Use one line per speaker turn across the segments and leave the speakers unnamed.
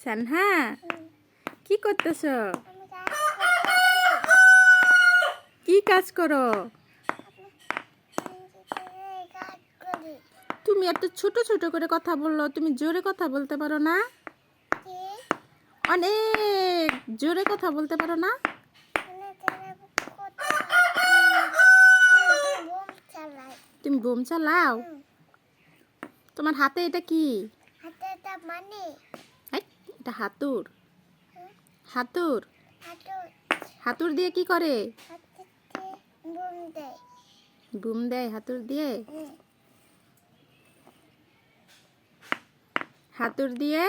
সানহা কি করতেছ? কি কাজ করো? তুমি এত ছোট ছোট করে কথা বলল তুমি জোরে কথা বলতে পারো না? অনেক জোরে কথা বলতে পারো না? তুমি বোম চালাও? তোমার হাতে এটা কি?
হাতে একটা মানে
এটা হাতুর। হাতুর। হাতুর। দিয়ে কি করে?
বুম দেয়।
হাতুর দিয়ে?
হুম।
হাতুর দিয়ে?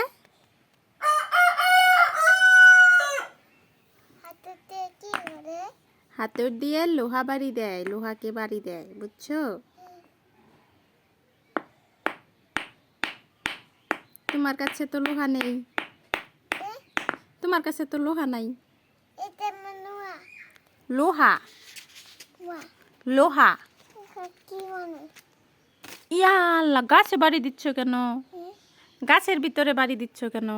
হাতুর দিয়ে লোহা বাড়ি দেয় লোহাকে বাড়ি দেয় বুঝছ? তোমার কাছে তো লোহা নেই। তোমার কাছে তো লোহা নাই। লোহা? লোহা?
মানে?
ইয়া আল্লাহ গাছে বাড়ি দিচ্ছ কেন? গাছের ভিতরে বাড়ি দিচ্ছ কেন?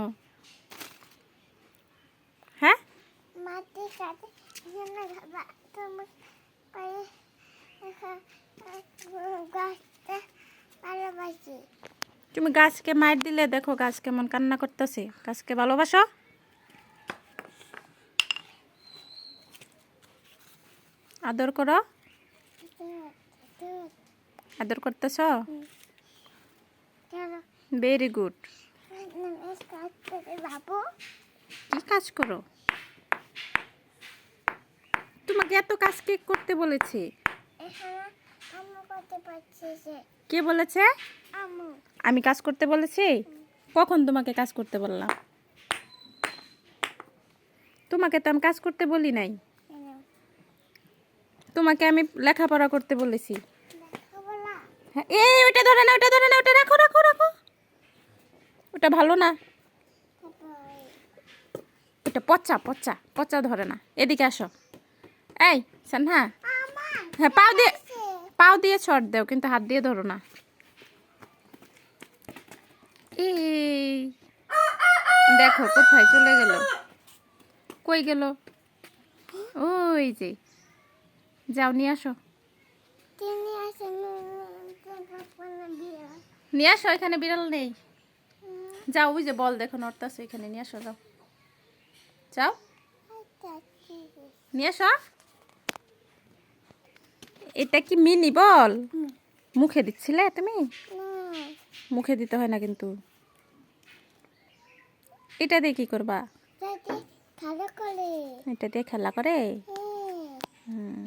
হ্যাঁ?
তুমি
গাছকে মার দিলে দেখো গাছ কেমন কান্না করতেছে। গাছকে ভালোবাসো? আদর করো। আদর করতেছ? ভেরি গুড কি কাজ করো? তোমাকে এত কাজ কে করতে বলেছে? কে বলেছে?
আমি
কাজ করতে বলেছি? কখন তোমাকে কাজ করতে বললাম? তোমাকে তো আমি কাজ করতে বলি নাই। তোমাকে আমি লেখাপড়া করতে বলেছি। হ্যাঁ এই ওটা ধরে না ওটা ধরে না ওটা রাখো রাখো রাখো। ওটা ভালো না। ওটা পচা পচা পচা ধরে না। এদিকে আসো। এই সানহা। হ্যাঁ পাও দিয়ে পাও দিয়ে ছড় দাও কিন্তু হাত দিয়ে ধরো না। এই। দেখো কোথায় চলে গেল? কই গেল? ওই যে। যাও নিয়ে আসো। নিয়ে আসো এখানে বিড়াল নেই। যাও ওই যে বল দেখো নড়তাছে এখানে নিয়ে আসো যাও। যাও। নিয়ে আসো। এটা কি মিনি বল? মুখে দিচ্ছিলে তুমি? মুখে দিতে হয় না কিন্তু। এটা দিয়ে কি করবা? এটা দিয়ে খেলা করে। হুম।